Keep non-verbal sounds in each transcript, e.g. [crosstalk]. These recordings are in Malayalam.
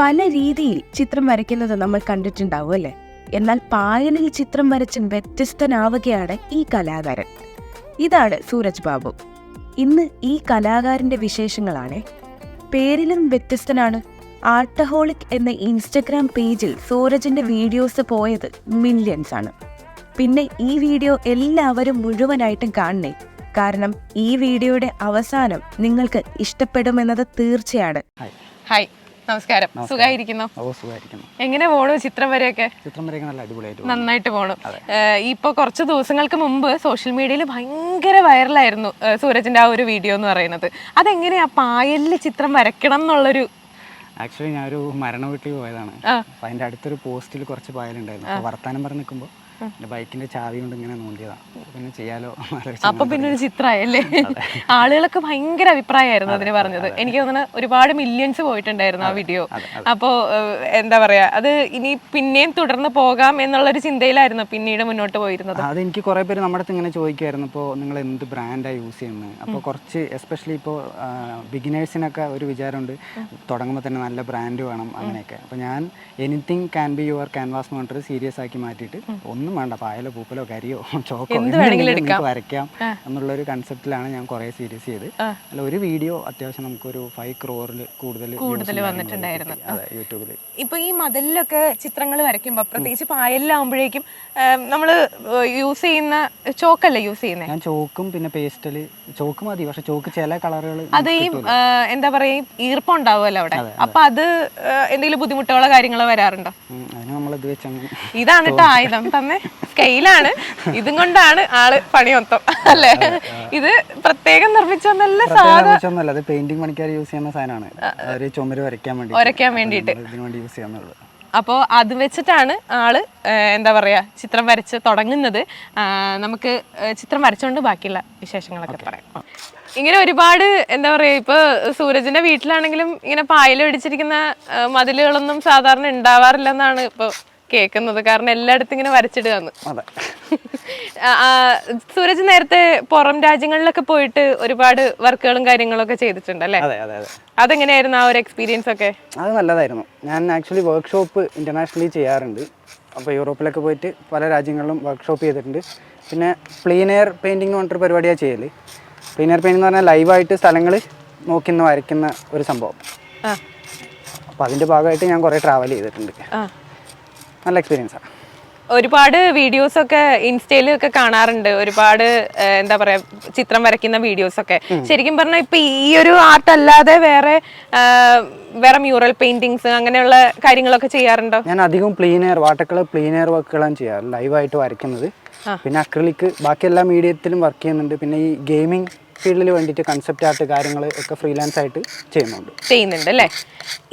പല രീതിയിൽ ചിത്രം വരയ്ക്കുന്നത് നമ്മൾ കണ്ടിട്ടുണ്ടാവും അല്ലേ? എന്നാൽ പായലിൽ ചിത്രം വരച്ച് വ്യത്യസ്തനാവുകയാണ് ഈ കലാകാരൻ. ഇതാണ് സൂരജ് ബാബു. ഇന്ന് ഈ കലാകാരന്റെ വിശേഷങ്ങളാണ്. പേരിലും വ്യത്യസ്തനാണ്. ആർട്ടഹോളിക് എന്ന ഇൻസ്റ്റഗ്രാം പേജിൽ സൂരജിന്റെ വീഡിയോസ് പോയത് മില്യൺസ് ആണ്. പിന്നെ ഈ വീഡിയോ എല്ലാവരും മുഴുവനായിട്ടും കാണണേ. കാരണം ഈ വീഡിയോയുടെ അവസാനം നിങ്ങൾക്ക് ഇഷ്ടപ്പെടുമെന്നത് തീർച്ചയാണ്. ഹായ് ഹായ് നമസ്കാരം. സുഖായിരിക്കുന്നു? ഓ സുഖായിരിക്കുന്നു. എങ്ങനെ പോണു ചിത്രം വരെയൊക്കെ? ചിത്രം വരെയൊക്കെ നല്ല അടിപൊളിയായിട്ട് നന്നായിട്ട് പോണു. ഇപ്പൊ കുറച്ച് ദിവസങ്ങൾക്ക് മുമ്പ് സോഷ്യൽ മീഡിയയിൽ ഭയങ്കര വൈറലായിരുന്നു സൂരജിന്റെ ആ ഒരു വീഡിയോ എന്ന് പറയുന്നത്. അതെങ്ങനെയാ പായലിൽ ചിത്രം വരയ്ക്കണം എന്നുള്ളൊരു ആക്ച്വലി ഞാനൊരു മരണ വീട്ടിൽ പോയതാണ്. അപ്പൊ അതിന്റെ അടുത്തൊരു പോസ്റ്റിൽ കുറച്ച് പായലുണ്ടായിരുന്നു. വർത്താനം പറഞ്ഞ് നിൽക്കുമ്പോൾ എന്റെ ബൈക്കിന്റെ ചാവി കൊണ്ട് ഇങ്ങനെ നോണ്ടിയതാണ് പിന്നെ ചെയ്യാലോ അപ്പൊ പിന്നെ ഒരു ചിത്രമായല്ലേ? ആളുകളൊക്കെ ഭയങ്കര അഭിപ്രായമായിരുന്നു അതിന് പറഞ്ഞത്. എനിക്ക് തോന്നുന്നു ഒരുപാട് മില്യൺസ് പോയിട്ടുണ്ടായിരുന്നു ആ വീഡിയോ അപ്പോ എന്താ പറയാ അത് ഇനി പിന്നെയും തുടർന്ന് പോകാം എന്നുള്ള ഒരു ചിന്തയിലായിരുന്നു പിന്നീട് മുന്നോട്ട് പോയിരുന്നത്. അത് എനിക്ക് കുറെ പേര് നമ്മുടെ അടുത്ത് ഇങ്ങനെ ചോദിക്കുമായിരുന്നു ഇപ്പോ നിങ്ങൾ എന്ത് ബ്രാൻഡാ യൂസ് ചെയ്യുന്നത് അപ്പോൾ കുറച്ച് എസ്പെഷ്യലി ഇപ്പോ ബിഗിനേഴ്സിനൊക്കെ ഒരു വിചാരമുണ്ട്. തുടങ്ങുമ്പോൾ തന്നെ നല്ല ബ്രാൻഡ് വേണം അങ്ങനെയൊക്കെ. അപ്പോൾ ഞാൻ anything can be your canvas എന്ന് പറഞ്ഞിട്ട് സീരിയസ് ആക്കി മാറ്റിയിട്ട് ഒന്നും വേണ്ട. പായലോ പൂപ്പലോ കരിയോ ചോക്കോ നിങ്ങൾക്ക് വരയ്ക്കാം എന്നുള്ളൊരു കൺസെപ്റ്റിലാണ് ഞാൻ കുറേ സീരീസ് ചെയ്ത്. അല്ല ഒരു വീഡിയോ അത്യാവശ്യം നമുക്കൊരു ഫൈവ് ക്രോറിൽ കൂടുതൽ കൂടുതൽ വന്നിട്ടുണ്ടായിരുന്നു. അതെ യൂട്യൂബിൽ ഇപ്പൊ ഈ മതിലൊക്കെ ചിത്രങ്ങൾ വരയ്ക്കുമ്പോൾ പ്രത്യേകിച്ച് പായലിലാവുമ്പോഴേക്കും നമ്മൾ യൂസ് ചെയ്യുന്ന ചോക്കല്ലേ യൂസ് ചെയ്യുന്നത് ഞാൻ ചോക്കും പിന്നെ പേസ്റ്റൽ. ചോക്ക് മതി പക്ഷെ ചോക്ക് ചില കളറുകൾ അത് ഈ എന്താ പറയാ ഈർപ്പം ഉണ്ടാവുമല്ലോ അവിടെ. അപ്പൊ അത് എന്തെങ്കിലും ബുദ്ധിമുട്ടുകളോ കാര്യങ്ങളോ വരാറുണ്ടോ? അതിന് നമ്മൾ ഇത് ഇതാണ് [laughs] കേട്ടോ ആയുധം തന്നെ. സ്കെയിലാണ്. ഇതും കൊണ്ടാണ് ആൾ പണി മൊത്തം അല്ലേ ഇത് പ്രത്യേകം നല്ല സാധനം അത് പെയിന്റിംഗ് പണിക്കാർ യൂസ് ചെയ്യുന്ന സാധനമാണ്. ഒരു ചുമര് വരയ്ക്കാൻ വേണ്ടി വരയ്ക്കാൻ വേണ്ടിയിട്ട്. ഇതിന് വേണ്ടി യൂസ് ചെയ്യാന്നുള്ളത് അപ്പോൾ അത് വെച്ചിട്ടാണ് ആൾ എന്താ പറയാ ചിത്രം വരച്ച് തുടങ്ങുന്നത്. നമുക്ക് ചിത്രം വരച്ചുകൊണ്ട് ബാക്കിയുള്ള വിശേഷങ്ങളൊക്കെ പറയാം. ഇങ്ങനെ ഒരുപാട് എന്താ പറയാ ഇപ്പൊ സൂരജിന്റെ വീട്ടിലാണെങ്കിലും ഇങ്ങനെ ആ, മതിലുകളൊന്നും സാധാരണ ഉണ്ടാവാറില്ലെന്നാണ് ഇപ്പൊ കേൾക്കുന്നത് കാരണം എല്ലായിടത്തും ഇങ്ങനെ വരച്ചിട്ട് തന്നു സൂരജ് നേരത്തെ പുറം രാജ്യങ്ങളിലൊക്കെ പോയിട്ട് ഒരുപാട് വർക്കുകളും കാര്യങ്ങളൊക്കെ ചെയ്തിട്ടുണ്ട് അല്ലേ? അതെ അതെ അതെ. അതെങ്ങനെയായിരുന്നു ആ ഒരു എക്സ്പീരിയൻസ് ഒക്കെ? അത് നല്ലതായിരുന്നു. ഞാൻ ആക്ച്വലി വർക്ക്ഷോപ്പ് ഇന്റർനാഷണലി ചെയ്യാറുണ്ട്. അപ്പോൾ യൂറോപ്പിലൊക്കെ പോയിട്ട് പല രാജ്യങ്ങളിലും വർക്ക്ഷോപ്പ് ചെയ്തിട്ടുണ്ട്. പിന്നെ പ്ലീൻ എയർ പെയിന്റിംഗ് പറഞ്ഞിട്ടൊരു പരിപാടിയാണ് ചെയ്യൽ പ്ലീൻ എയർ പെയിന്റിംഗ് എന്ന് പറഞ്ഞാൽ ലൈവായിട്ട് സ്ഥലങ്ങൾ നോക്കി നിന്ന് വരയ്ക്കുന്ന ഒരു സംഭവം. ആ. അപ്പോൾ അതിന്റെ ഭാഗമായിട്ട് ഞാൻ കുറേ ട്രാവൽ ചെയ്തിട്ടുണ്ട്. നല്ല എക്സ്പീരിയൻസാണ് ഒരുപാട് വീഡിയോസ് ഒക്കെ ഇൻസ്റ്റയിലും ഒക്കെ കാണാറുണ്ട്. ഒരുപാട് എന്താ പറയാ ചിത്രം വരയ്ക്കുന്ന വീഡിയോസ് ഒക്കെ. ശരിക്കും പറഞ്ഞാൽ ഇപ്പൊ ഈ ഒരു ആർട്ട് അല്ലാതെ വേറെ വേറെ മ്യൂറൽ പെയിന്റിങ്സ് അങ്ങനെയുള്ള കാര്യങ്ങളൊക്കെ ചെയ്യാറുണ്ടോ? ഞാൻ അധികം plein air water colour plein air വർക്കുകളാണ് ചെയ്യാറ്. ലൈവായിട്ട് വരയ്ക്കുന്നത്. പിന്നെ അക്രലിക്ക് ബാക്കി എല്ലാ മീഡിയത്തിലും വർക്ക് ചെയ്യുന്നുണ്ട്. പിന്നെ ഈ ഗെയിമിംഗ് ഫീൽഡിൽ വേണ്ടിയിട്ട് കൺസെപ്റ്റ് ആർട്ട് കാര്യങ്ങൾ ഒക്കെ ഫ്രീലാൻസ് ആയിട്ട് ചെയ്യുന്നുണ്ട്. ചെയ്യുന്നുണ്ട് അല്ലേ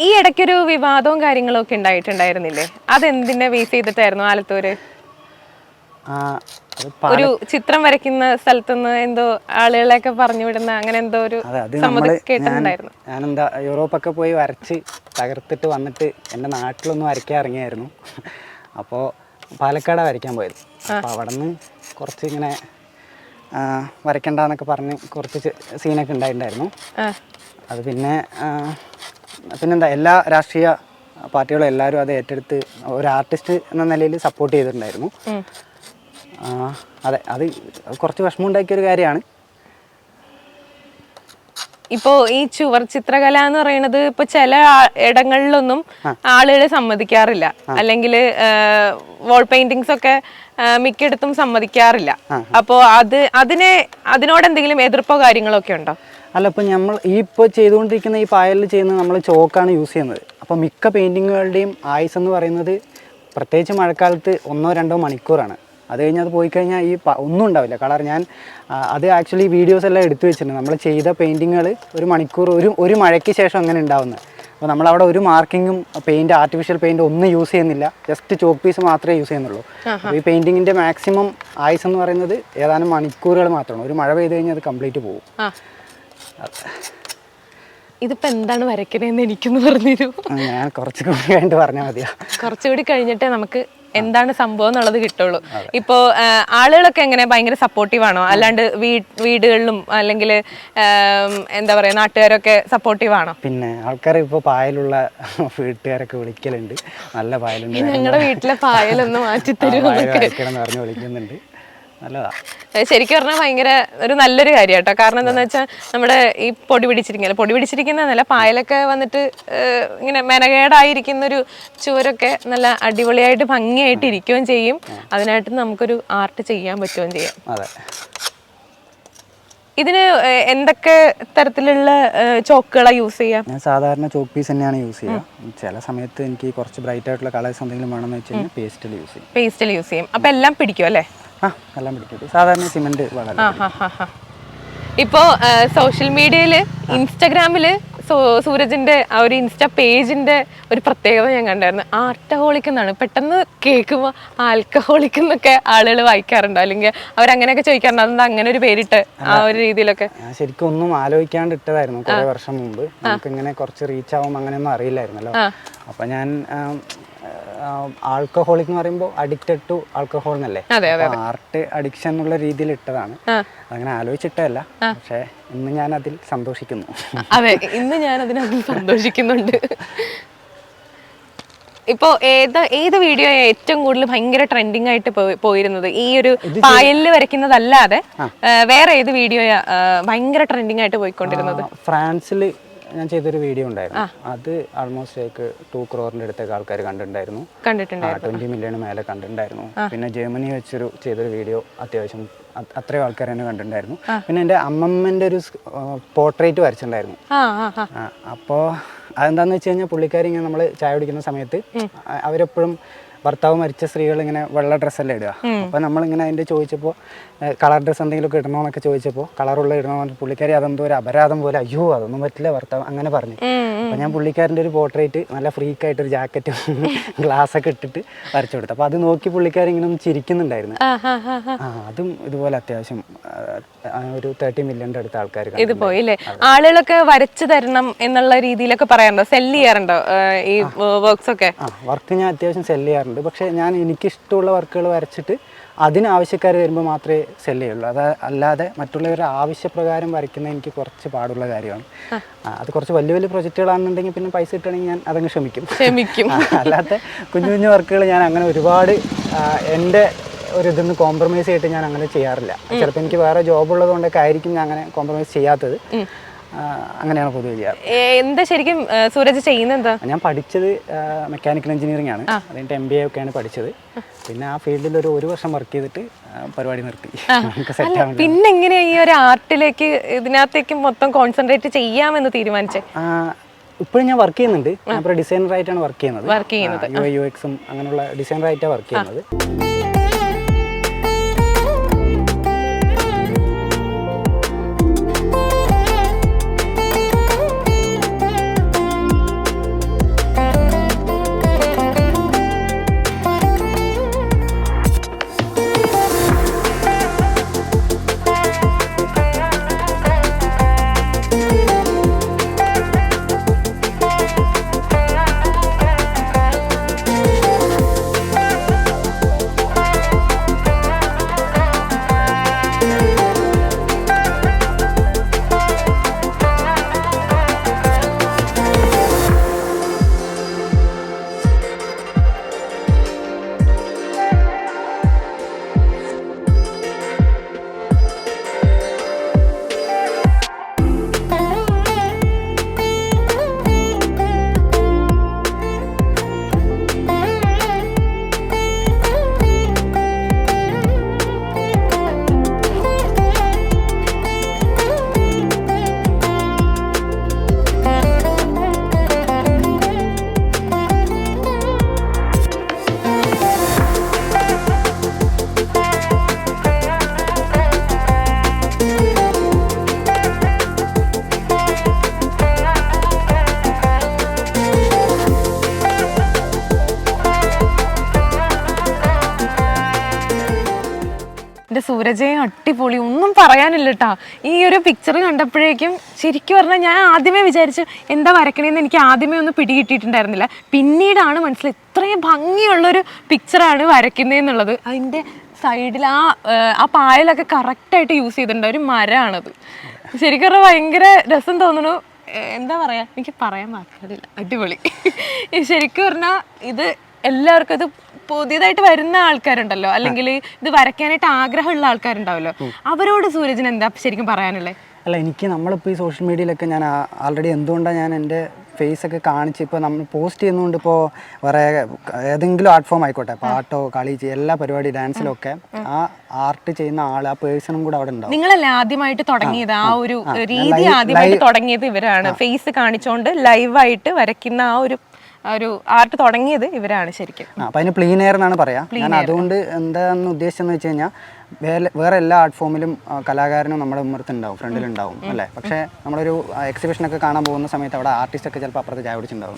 ഈ ഇടയ്ക്കൊരു വിവാദവും കാര്യങ്ങളും ഒക്കെ ഉണ്ടായിട്ടുണ്ടായിരുന്നില്ലേ? അതെന്തിനെ ബേസ് ചെയ്തിട്ടായിരുന്നു ആലത്തൂര്? ഒരു ചിത്രം വരയ്ക്കുന്ന സ്ഥലത്തുനിന്ന് എന്തോ ആളുകളെയൊക്കെ പറഞ്ഞു വിടുന്ന അങ്ങനെ എന്തോ ഒരു കേട്ടിട്ടുണ്ടായിരുന്നു. ഞാനെന്താ യൂറോപ്പൊക്കെ പോയി വരച്ച് തകർത്തിട്ട് വന്നിട്ട് എന്റെ നാട്ടിലൊന്നും വരയ്ക്കാൻ ഇറങ്ങിയായിരുന്നു. അപ്പോൾ പാലക്കാടാണ് വരയ്ക്കാൻ പോയത്. അപ്പോൾ അവിടെ നിന്ന് കുറച്ച് ഇങ്ങനെ വരയ്ക്കണ്ടെന്നൊക്കെ പറഞ്ഞ് കുറച്ച് സീനൊക്കെ ഉണ്ടായിട്ടുണ്ടായിരുന്നു. അത് പിന്നെ പിന്നെന്താ എല്ലാ രാഷ്ട്രീയ പാർട്ടികളും എല്ലാവരും അത് ഏറ്റെടുത്ത് ഒരു ആർട്ടിസ്റ്റ് എന്ന നിലയിൽ സപ്പോർട്ട് ചെയ്തിട്ടുണ്ടായിരുന്നു. അതെ അത് കുറച്ച് വിഷമമുണ്ടാക്കിയ ഒരു കാര്യമാണ്. ഇപ്പോ ഈ ചുവർ ചിത്രകല എന്ന് പറയുന്നത് ഇപ്പൊ ചില ഇടങ്ങളിലൊന്നും ആളുകളെ സമ്മതിക്കാറില്ല. അല്ലെങ്കിൽ വാൾ പെയിന്റിങ്സ് ഒക്കെ മിക്കയിടത്തും സമ്മതിക്കാറില്ല. അപ്പോ അത് അതിനെ അതിനോട് എന്തെങ്കിലും എതിർപ്പോ കാര്യങ്ങളൊക്കെ ഉണ്ടോ? അല്ല ഇപ്പം നമ്മൾ ഈ ഇപ്പോൾ ചെയ്തുകൊണ്ടിരിക്കുന്ന ഈ പായലിൽ ചെയ്യുന്ന നമ്മൾ ചോക്കാണ് യൂസ് ചെയ്യുന്നത്. അപ്പോൾ മിക്ക പെയിന്റിങ്ങുകളുടെയും ആയുസ് എന്ന് പറയുന്നത് പ്രത്യേകിച്ച് മഴക്കാലത്ത് ഒന്നോ രണ്ടോ മണിക്കൂറാണ്. അത് കഴിഞ്ഞ് അത് പോയി കഴിഞ്ഞാൽ ഈ ഒന്നും ഉണ്ടാവില്ല. കളർ ഞാൻ അത് ആക്ച്വലി വീഡിയോസ് എല്ലാം എടുത്തു വെച്ചിട്ടുണ്ട്. നമ്മൾ ചെയ്ത പെയിന്റിങ്ങുകൾ ഒരു മണിക്കൂർ ഒരു ഒരു മഴയ്ക്ക് ശേഷം അങ്ങനെ ഉണ്ടാവുന്നത്. അപ്പോൾ നമ്മളവിടെ ഒരു മാർക്കിങ്ങും പെയിന്റ് ആർട്ടിഫിഷ്യൽ പെയിന്റ് ഒന്നും യൂസ് ചെയ്യുന്നില്ല. ജസ്റ്റ് ചോക്ക് പീസ് മാത്രമേ യൂസ് ചെയ്യുന്നുള്ളൂ. അപ്പോൾ ഈ പെയിന്റിങ്ങിന്റെ മാക്സിമം ആയുസ് എന്ന് പറയുന്നത് ഏതാനും മണിക്കൂറുകൾ മാത്രമാണ് ഒരു മഴ പെയ്ത് കഴിഞ്ഞാൽ അത് കംപ്ലീറ്റ് പോകും ഇതിപ്പോ എന്താണ് വരയ്ക്കണേന്ന് എനിക്കൊന്ന് പറഞ്ഞു ഞാൻ കുറച്ചുകൂടി കഴിഞ്ഞിട്ട് പറഞ്ഞാൽ മതിയാ. കുറച്ചുകൂടി കഴിഞ്ഞിട്ടേ നമുക്ക് എന്താണ് സംഭവം എന്നുള്ളത് കിട്ടുള്ളൂ. ഇപ്പോ ആളുകളൊക്കെ എങ്ങനെ ഭയങ്കര സപ്പോർട്ടീവ് ആണോ? അല്ലാണ്ട് വീടുകളിലും അല്ലെങ്കിൽ എന്താ പറയാ നാട്ടുകാരൊക്കെ സപ്പോർട്ടീവ് ആണോ? പിന്നെ ആൾക്കാർ ഇപ്പോൾ പായലുള്ള വീട്ടുകാരൊക്കെ വിളിക്കലുണ്ട്. നല്ല പായലുണ്ട്. ഞങ്ങളുടെ വീട്ടിലെ പായലൊന്ന് മാറ്റി ആ, തരുമോ പായൽ വായിക്കണം വിളിക്കുന്നുണ്ട്. ശരിക്കും പറഞ്ഞാൽ ഭയങ്കര ഒരു നല്ലൊരു കാര്യം കേട്ടോ കാരണം എന്താണെന്ന് വെച്ചാൽ നമ്മുടെ ഈ പൊടി പിടിച്ചിരിക്കുന്ന പൊടി പിടിച്ചിരിക്കുന്നതല്ല പായലൊക്കെ വന്നിട്ട് ഇങ്ങനെ മെനകേടായിരിക്കുന്ന ഒരു ചുവരൊക്കെ നല്ല അടിപൊളിയായിട്ട് ഭംഗിയായിട്ട് ഇരിക്കുകയും ചെയ്യും. അതിനായിട്ട് നമുക്കൊരു ആർട്ട് ചെയ്യാൻ പറ്റുകയും ചെയ്യാം. ഇതിന് എന്തൊക്കെ തരത്തിലുള്ള ചോക്കുകളാണ് യൂസ് ചെയ്യാം? ഞാൻ സാധാരണ ചോക്ക് പീസ് തന്നെയാണ് യൂസ് ചെയ്യുക. ചില സമയത്ത് എനിക്ക് കുറച്ച് ബ്രൈറ്റ് ആയിട്ടുള്ള കളേഴ്സ് എന്തെങ്കിലും വേണമെന്ന് വെച്ചാൽ കഴിഞ്ഞാൽ പേസ്റ്റിൽ യൂസ് ചെയ്യും. പേസ്റ്റൽ യൂസ് ചെയ്യും. അപ്പം എല്ലാം പിടിക്കും അല്ലേ? ആ എല്ലാം പിടിക്കും സാധാരണ സിമെന്റ് വളരെ ഇപ്പോ സോഷ്യൽ മീഡിയയിൽ ഇൻസ്റ്റാഗ്രാമിൽ സൂരജിന്റെ ആ ഒരു ഇൻസ്റ്റാ പേജിന്റെ ഒരു പ്രത്യേകത ഞാൻ കണ്ടായിരുന്നു. ആർട്ടഹോളിക് എന്നാണ്. പെട്ടെന്ന് കേൾക്കുമ്പോൾ ആൽക്കഹോളിക് എന്നൊക്കെ ആളുകൾ വായിക്കാറുണ്ടോ? അല്ലെങ്കിൽ അവരങ്ങനെയൊക്കെ ചോദിക്കാറുണ്ട്? അതെന്താ അങ്ങനെ ഒരു പേരിട്ട് ആ ഒരു രീതിയിലൊക്കെ? ശരിക്കും ഒന്നും ആലോചിക്കാണ്ട് ഇട്ടതായിരുന്നു കുറേ വർഷം മുമ്പ്. നമുക്ക് ഇങ്ങനെ കുറച്ച് റീച്ച് ആവും അങ്ങനെയൊന്നും അറിയില്ലായിരുന്നല്ലോ. അപ്പൊ ഞാൻ ആൽക്കഹോളിക് എന്ന് പറയുമ്പോൾ അഡിക്റ്റഡ് ടു ആൾക്കഹോൾ എന്നല്ലേ? ആർട്ട് അഡിക്ഷൻ എന്നുള്ള രീതിയിൽ ഇട്ടതാണ്. അങ്ങനെ ആലോചിച്ചിട്ടല്ല. പക്ഷെ ഇന്ന് ഞാൻ അതിൽ സന്തോഷിക്കുന്നു. അതെ ഇന്ന് ഞാൻ അതിനകത്ത് സന്തോഷിക്കുന്നുണ്ട്. ഇപ്പോ ഏത് ഏത് വീഡിയോ ഏറ്റവും കൂടുതൽ ഭയങ്കര ട്രെൻഡിങ് ആയിട്ട് പോയിരുന്നത്? ഈ ഒരു പായലിൽ വരയ്ക്കുന്നതല്ലാതെ വേറെ ഏത് വീഡിയോയാ ഭയങ്കര ട്രെൻഡിങ് ആയിട്ട് പോയിക്കൊണ്ടിരുന്നത്? ഫ്രാൻസിൽ ഞാൻ ചെയ്തൊരു വീഡിയോ ഉണ്ടായിരുന്നു. അത് ആൾമോസ്റ്റ് ലൈക്ക് ടു ക്രോറിന്റെ അടുത്തൊക്കെ ആൾക്കാർ കണ്ടിട്ടുണ്ടായിരുന്നു. കണ്ടിട്ടുണ്ട് ട്വന്റി മില്യൺ മേലെ കണ്ടിട്ടുണ്ടായിരുന്നു. പിന്നെ ജർമ്മനി വെച്ചൊരു ചെയ്തൊരു വീഡിയോ അത്യാവശ്യം അത്രയും ആൾക്കാർ തന്നെ കണ്ടിട്ടുണ്ടായിരുന്നു. പിന്നെ എന്റെ അമ്മമ്മന്റെ ഒരു പോർട്രേറ്റ് വരച്ചിട്ടുണ്ടായിരുന്നു. അപ്പോൾ അതെന്താന്ന് വെച്ച് കഴിഞ്ഞാൽ പുള്ളിക്കാരി ഇങ്ങനെ നമ്മൾ ചായ കുടിക്കുന്ന സമയത്ത് അവരെപ്പോഴും ഭർത്താവ് മരിച്ച സ്ത്രീകൾ ഇങ്ങനെ വെള്ള ഡ്രസ്സല്ലേ ഇടുക. അപ്പോൾ നമ്മളിങ്ങനെ അതിന്റെ ചോദിച്ചപ്പോൾ കളർ ഡ്രസ്സ് എന്തെങ്കിലുമൊക്കെ ഇടണോന്നൊക്കെ ചോദിച്ചപ്പോൾ കളറുള്ള ഇടണോ പറഞ്ഞ് പുള്ളിക്കാരി അതെന്തോ ഒരു അപരാധം പോലെ അയ്യോ അതൊന്നും പറ്റില്ല ഭർത്താവ് അങ്ങനെ പറഞ്ഞു. അപ്പോൾ ഞാൻ പുള്ളിക്കാരന്റെ ഒരു പോർട്രേറ്റ് നല്ല ഫ്രീക്ക് ഫ്രീക്കായിട്ടൊരു ജാക്കറ്റും ഗ്ലാസ് ഒക്കെ ഇട്ടിട്ട് വരച്ചു കൊടുത്തു. അപ്പോൾ അത് നോക്കി പുള്ളിക്കാരൻ ഇങ്ങനെ ഒന്ന് ചിരിക്കുന്നുണ്ടായിരുന്നു. ആ അതും ഇതുപോലെ അത്യാവശ്യം ഒരു തേർട്ടി മില്യന്റെ അടുത്ത ആൾക്കാർ ഇത് പോയി അല്ലേ ആളുകളൊക്കെ വരച്ചു തരണം എന്നുള്ള രീതിയിലൊക്കെ പറയാറുണ്ടോ? സെൽ ചെയ്യാറുണ്ടോ? ഈ വർക്ക്സ് ഒക്കെ? ആ വർക്ക് ഞാൻ അത്യാവശ്യം സെൽ ചെയ്യാറുണ്ട്. പക്ഷേ ഞാൻ എനിക്കിഷ്ടമുള്ള വർക്കുകൾ വരച്ചിട്ട് അതിന് ആവശ്യക്കാർ വരുമ്പോൾ മാത്രമേ സെൽ ചെയ്യുള്ളൂ. അത് അല്ലാതെ മറ്റുള്ളവരുടെ ആവശ്യപ്രകാരം വരയ്ക്കുന്ന എനിക്ക് കുറച്ച് പാടുള്ള കാര്യമാണ്. അത് കുറച്ച് വലിയ വലിയ പ്രൊജക്റ്റുകളാണെന്നുണ്ടെങ്കിൽ പിന്നെ പൈസ കിട്ടണമെങ്കിൽ ഞാൻ അതങ്ങ് ക്ഷമിക്കും. ക്ഷമിക്കും. അല്ലാത്ത കുഞ്ഞു കുഞ്ഞു വർക്കുകൾ ഞാൻ അങ്ങനെ ഒരുപാട് എന്റെ ഒരു ഇതിന്ന് കോംപ്രമൈസ് ചെയ്തിട്ട് ഞാൻ അങ്ങനെ ചെയ്യാറില്ല. ചിലപ്പോൾ എനിക്ക് വേറെ ജോബ് ഉള്ളതുകൊണ്ടൊക്കെ ആയിരിക്കും ഞാൻ അങ്ങനെ കോംപ്രമൈസ് ചെയ്യാത്തത്. അങ്ങനെയാണ് പൊതുവെ ചെയ്യാറ്. എന്താ ശരിക്കും സൂരജ് ചെയ്യുന്നത് ഞാൻ പഠിച്ചത് മെക്കാനിക്കൽ എഞ്ചിനീയറിംഗ് ആണ്. അതിന്റെ എം ബി എ ഒക്കെയാണ് പഠിച്ചത്. പിന്നെ ആ ഫീൽഡിൽ ഒരു ഒരു വർഷം വർക്ക് ചെയ്തിട്ട് പരിപാടി നിർത്തി. [laughs] പിന്നെ എങ്ങനെയാ ഈ ഒരു ആർട്ടിലേക്ക് ഇതിനകത്തേക്ക് മൊത്തം കോൺസെൻട്രേറ്റ് ചെയ്യാമെന്ന് തീരുമാനിച്ചേ? ഇപ്പോഴും ഞാൻ വർക്ക് ചെയ്യുന്നുണ്ട്. ഞാൻ ഇപ്പോൾ ഡിസൈനർ ആയിട്ടാണ് വർക്ക് ചെയ്യുന്നത്. ഐ യു എക്സും അങ്ങനെയുള്ള ഡിസൈനർ ആയിട്ടാണ് വർക്ക് ചെയ്യുന്നത്. എന്റെ സൂരജയെ അടിപൊളി. ഒന്നും പറയാനില്ല കേട്ടോ ഈ ഒരു പിക്ചർ കണ്ടപ്പോഴേക്കും ശരിക്കും പറഞ്ഞാൽ ഞാൻ ആദ്യമേ വിചാരിച്ചു എന്താ വരക്കണേന്ന് എനിക്ക് ആദ്യമേ ഒന്നും പിടികിട്ടിയിട്ടുണ്ടായിരുന്നില്ല. പിന്നീടാണ് മനസ്സിലായി ഇത്രയും ഭംഗിയുള്ളൊരു പിക്ചറാണ് വരയ്ക്കുന്നതെന്നുള്ളത് അതിന്റെ സൈഡിൽ ആ ആ പായലൊക്കെ കറക്റ്റായിട്ട് യൂസ് ചെയ്തിട്ടുണ്ട്. ഒരു മരമാണത് ശരിക്കും പറഞ്ഞാൽ ഭയങ്കര രസം തോന്നുന്നു. എന്താ പറയാ? എനിക്ക് പറയാൻ മാത്രമില്ല അടിപൊളി. ശരിക്കും പറഞ്ഞാൽ ഇത് എല്ലാവർക്കും ഇത് പുതിയതായിട്ട് വരുന്ന ആൾക്കാരുണ്ടല്ലോ. അല്ലെങ്കിൽ ഇത് വരയ്ക്കാനായിട്ട് ആഗ്രഹമുള്ള ആൾക്കാരുണ്ടാവല്ലോ. അവരോട് സൂരജിന് എന്താ ശരിക്കും പറയാനുള്ളത് അല്ല എനിക്ക് നമ്മളിപ്പോൾ ഈ സോഷ്യൽ മീഡിയയിലൊക്കെ ഞാൻ ആൾറെഡി എന്തുകൊണ്ടാണ് ഞാൻ എന്റെ ഫേസ് ഒക്കെ കാണിച്ച് ഇപ്പോൾ നമ്മൾ പോസ്റ്റ് ചെയ്യുന്നതുകൊണ്ട് ഇപ്പോൾ വേറെ ഏതെങ്കിലും ആർട്ട് ഫോം ആയിക്കോട്ടെ പാട്ടോ കളി എല്ലാ പരിപാടി ഡാൻസിലൊക്കെ ആ. ആർട്ട് ചെയ്യുന്ന ആൾ ആ പേഴ്സണും കൂടെ അവിടെ ഉണ്ടാവും. നിങ്ങളല്ലേ ആദ്യമായിട്ട് തുടങ്ങിയത്? ആ. ഒരു രീതി ആദ്യമായിട്ട് തുടങ്ങിയത് ഇവരാണ്. ഫേസ് കാണിച്ചുകൊണ്ട് ലൈവായിട്ട് വരയ്ക്കുന്ന ആ ഒരു ഒരു ആർട്ട് തുടങ്ങിയത് ഇവരാണ് ശരിക്കും. അപ്പം അതിന് പ്ലീൻ എയർ എന്നാണ് പറയാ. ഞാൻ അതുകൊണ്ട് എന്താണെന്ന് ഉദ്ദേശിച്ചെന്ന് വെച്ച് കഴിഞ്ഞാൽ വേറെ വേറെ എല്ലാ ആർട്ട് ഫോമിലും കലാകാരനും നമ്മുടെ ഉമ്മറത്തുണ്ടാവും ഫ്രണ്ടിലുണ്ടാവും അല്ലേ? പക്ഷേ നമ്മളൊരു എക്സിബിഷൻ ഒക്കെ കാണാൻ പോകുന്ന സമയത്ത് അവിടെ ആർട്ടിസ്റ്റ് ഒക്കെ ചിലപ്പോൾ അപ്പുറത്ത് ചായ പിടിച്ചിട്ടുണ്ടാവും.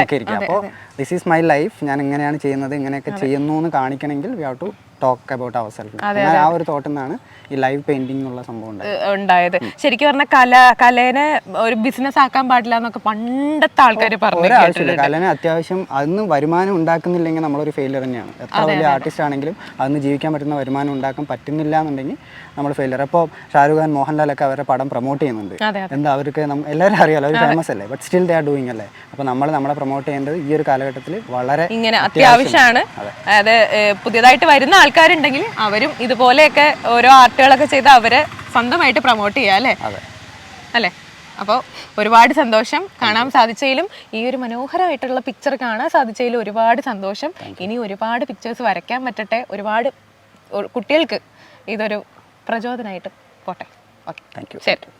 നോക്കിയിരിക്കും. അപ്പോൾ ദിസ് ഈസ് മൈ ലൈഫ് ഞാൻ ഇങ്ങനെയാണ് ചെയ്യുന്നത് ഇങ്ങനെയൊക്കെ ചെയ്യുന്നു എന്ന് കാണിക്കണമെങ്കിൽ we have to talk about our self ഞാൻ ആ ഒരു തോട്ടിൽ നിന്നാണ് ഈ ലൈവ് പെയിന്റിംഗ് ഉള്ള സംഭവം ഉണ്ടായത്. ശരിക്കും പറഞ്ഞാൽ കല കലേനെ ഒരു ബിസിനസ് ആക്കാൻ പാടില്ല എന്നൊക്കെ പണ്ടത്തെ ആൾക്കാർ പറഞ്ഞു കലനെ അത്യാവശ്യം അന്ന് വരുമാനം ഉണ്ടാക്കുന്നില്ലെങ്കിൽ നമ്മളൊരു ഫെയിലിയർ തന്നെയാണ്. എത്ര വലിയ ആർട്ടിസ്റ്റ് ആണെങ്കിലും അന്ന് ജീവിക്കാൻ പറ്റുന്ന വരുമാനം ഉണ്ടാക്കാൻ പറ്റുന്നില്ല എന്നുണ്ടെങ്കിൽ നമ്മൾ ഫെയിലർ അപ്പോൾ ഷാരൂഖ് ഖാൻ മോഹൻലാലൊക്കെ അവരുടെ പടം പ്രൊമോട്ട് ചെയ്യുന്നുണ്ട്. എന്താ അവർക്ക് എല്ലാവരും അറിയാലോ അവർ ഫേമസ് അല്ലേ? But still they are doing അല്ലേ? അപ്പോൾ നമ്മൾ നമ്മളെ പ്രൊമോട്ട് ചെയ്യേണ്ടത് ഈ ഒരു കാലഘട്ടത്തിൽ വളരെ ഇങ്ങനെ അത്യാവശ്യമാണ്. അതായത് പുതിയതായിട്ട് വരുന്ന ആൾക്കാരുണ്ടെങ്കിൽ അവരും ഇതുപോലെയൊക്കെ ഓരോ ആർട്ടുകളൊക്കെ ചെയ്ത് അവരെ സ്വന്തമായിട്ട് പ്രൊമോട്ട് ചെയ്യുക അല്ലേ? അല്ലേ? അപ്പോൾ ഒരുപാട് സന്തോഷം. കാണാൻ സാധിച്ചതിലും ഈ ഒരു മനോഹരമായിട്ടുള്ള പിക്ചർ കാണാൻ സാധിച്ചതിലും ഒരുപാട് സന്തോഷം. ഇനി ഒരുപാട് പിക്ചേഴ്സ് വരയ്ക്കാൻ പറ്റട്ടെ. ഒരുപാട് കുട്ടികൾക്ക് ഇതൊരു പ്രചോദനമായിട്ട് പോട്ടെ. ഓക്കെ താങ്ക് യു ശരി.